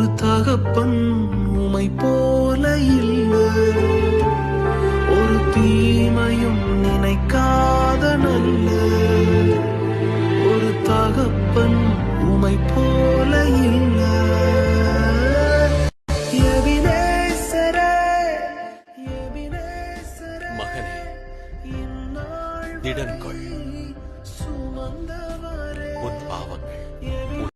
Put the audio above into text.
ஒரு தகப்பன் உமை போல இல்லை. ஒரு தீமையும் நினைக்காத நல்ல. ஒரு தகப்பன் உமை போல இல்லை. மகனே திடன் கொள்